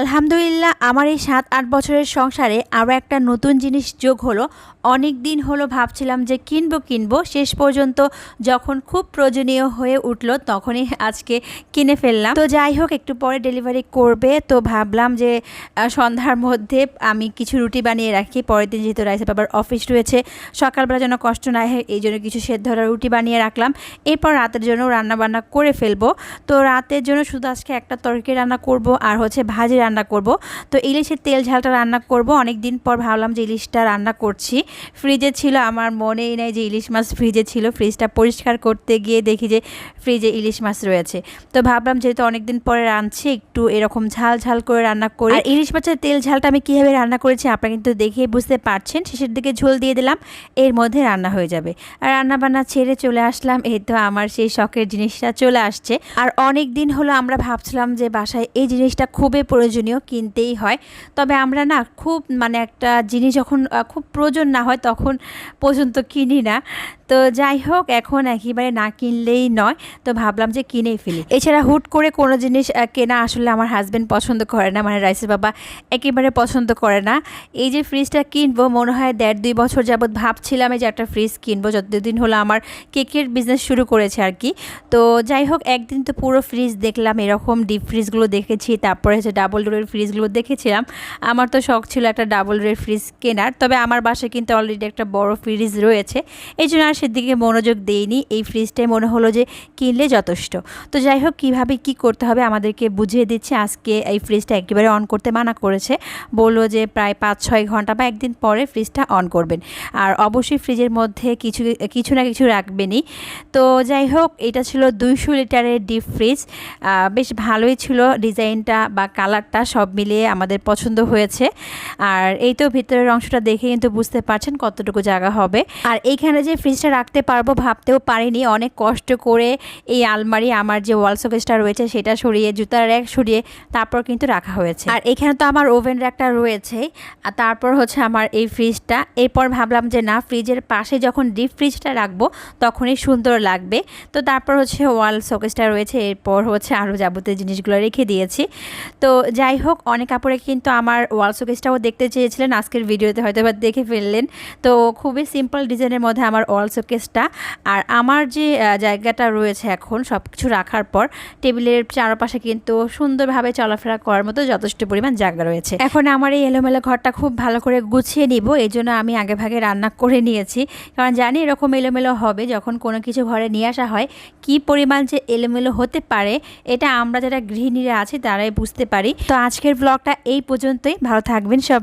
আলহামদুলিল্লাহ, আমার এই সাত, আট বছরের সংসারে আরও একটা নতুন জিনিস যোগ হলো। অনেক দিন হলো ভাবছিলাম যে কিনবো কিনবো। শেষ পর্যন্ত যখন খুব প্রয়োজনীয় হয়ে উঠল তখনই আজকে কিনে ফেললাম। তো যাই হোক, একটু পরে ডেলিভারি করবে। তো ভাবলাম যে সন্ধ্যার মধ্যে আমি কিছু রুটি বানিয়ে রাখি। পরের দিন যেহেতু রাইসের বাবার অফিস রয়েছে, সকালবেলা যেন কষ্ট না হয়, এই জন্য কিছু সেদ্ধ রুটি বানিয়ে রাখলাম। এরপর রাতের জন্য রান্না বান্না করে ফেলব। তো রাতের জন্য শুধু আজকে একটা তরকারি রান্না করব, আর হচ্ছে ভাজি রান্না করব। তো ইলিশের তেল ঝালটা রান্না করব। অনেক দিন পর ভাবলাম যে ইলিশটা রান্না করছি। ফ্রিজে ছিল, আমার মনেই নেই যে ইলিশ মাছ ফ্রিজে ছিল। ফ্রিজটা পরিষ্কার করতে গিয়ে দেখি যে ফ্রিজে ইলিশ মাছ রয়েছে। তো ভাবলাম যেহেতু অনেক দিন পরে রাঁধছি, একটু এরকম ঝাল ঝাল করে রান্না করি। আর ইলিশ মাছের তেল ঝালটা আমি কীভাবে রান্না করেছি আপনারা কিন্তু দেখে বুঝতে পারছেন। শেষের দিকে ঝোল দিয়ে দিলাম, এর মধ্যে রান্না হয়ে যাবে। আর রান্না বান্না ছেড়ে চলে আসলাম, এই তো আমার সেই শখের জিনিসটা চলে আসছে। আর অনেক দিন হলো আমরা ভাবছিলাম যে বাসায় এই জিনিসটা খুবই প্রয়োজনীয় কিনতেই হয়। তবে আমরা না খুব মানে একটা জিনিস যখন খুব প্রয়োজন না হয় তখন পর্যন্ত কিনি না। তো যাই হোক, এখন একেবারে না কিনলেই নয়। তো ভাবলাম যে কিনেই ফেলি। এছাড়া হুট করে কোনো জিনিস কেনা আসলে আমার হাজব্যান্ড পছন্দ করে না। মানে রাইসের বাবা একেবারে পছন্দ করে না। এই যে ফ্রিজটা কিনবো, মনে হয় দেড় দুই বছর যাবৎ ভাবছিলাম যে একটা ফ্রিজ কিনবো। যতদিন হলো আমার কেকের বিজনেস শুরু করেছে আর কি। তো যাই হোক, একদিন তো পুরো ফ্রিজ দেখলাম, এরকম ডিপ ফ্রিজগুলো দেখেছি। তারপরে হচ্ছে ডাবল ডোরের ফ্রিজগুলো দেখেছিলাম। আমার তো শখ ছিল একটা ডাবল ডোরের ফ্রিজ কেনার, তবে আমার বাসায় কিন্তু অলরেডি একটা বড় ফ্রিজ রয়েছে। এই জন্য আর সেদিকে মনোযোগ দেইনি। এই ফ্রিজটাই মনে হলো যে কিনলে যথেষ্ট। তো যাই হোক, কীভাবে কি করতে হবে আমাদেরকে বুঝিয়ে দিচ্ছে। আজকে এই ফ্রিজটা একেবারে অন করতে মানা করেছে। বলল যে প্রায় পাঁচ ছয় ঘণ্টা বা একদিন পরে ফ্রিজটা অন করবেন। আর অবশ্যই ফ্রিজের মধ্যে কিছু কিছু না কিছু রাখবেনই। তো যাই হোক, এটা ছিল দুইশো লিটারের ডিপ ফ্রিজ বেশ ভালোই ছিল ডিজাইনটা বা কালারটা সব মিলিয়ে আমাদের পছন্দ হয়েছে। আর এই তো ভিতরের অংশটা দেখে কিন্তু বুঝতে পারছেন কতটুকু জায়গা হবে। আর এইখানে যে ফ্রিজটা রাখতে পারব ভাবতেও পারিনি। অনেক কষ্ট করে এই আলমারি, আমার যে ওয়াল শোকেসটা রয়েছে সেটা সরিয়ে, জুতার র্যাক সরিয়ে তারপর কিন্তু রাখা হয়েছে। আর এখানে তো আমার ওভেন র্যাকটা রয়েছে। আর তারপর হচ্ছে আমার এই ফ্রিজটা এরপর ভাবলাম যে না ফ্রিজের পাশে যখন ডিপ ফ্রিজটা রাখব তখনই সুন্দর লাগবে। তো তারপর হচ্ছে ওয়াল শোকেসটা রয়েছে। এরপর হচ্ছে আরও যাবতীয় জিনিসগুলো রেখে দিয়েছি। তো যাই হোক অনেক কাপড়ে কিন্তু আমার ওয়াল শোকেসটাও দেখতে চেয়েছিলেন। আজকের ভিডিওতে হয়তো বা দেখে ফেললেন। তো খুবই সিম্পল ডিজাইনের মধ্যে আমার ওয়াল শোকেসটা আর আমার যে জায়গাটা রয়েছে এখন সব কিছু রাখার পর, টেবিলের চারপাশে কিন্তু সুন্দরভাবে চলাফেরা করার মতো যথেষ্ট পরিমাণ জায়গা রয়েছে। এখন আমার এই এলোমেলো ঘরটা খুব ভালো করে গুছিয়ে নিব। এই জন্য আমি আগে ভাগে রান্না করে নিয়েছি। কারণ জানি এরকম এলোমেলো হবে যখন কোনো কিছু ঘরে নিয়ে আসা হয়, কি পরিমাণ যে এলোমেলো হতে পারে, এটা আমরা যারা গৃহিণীরা আছি তারাই বুঝতে পারি। তো আজকের ব্লগটা এই পর্যন্তই। ভালো থাকবেন সব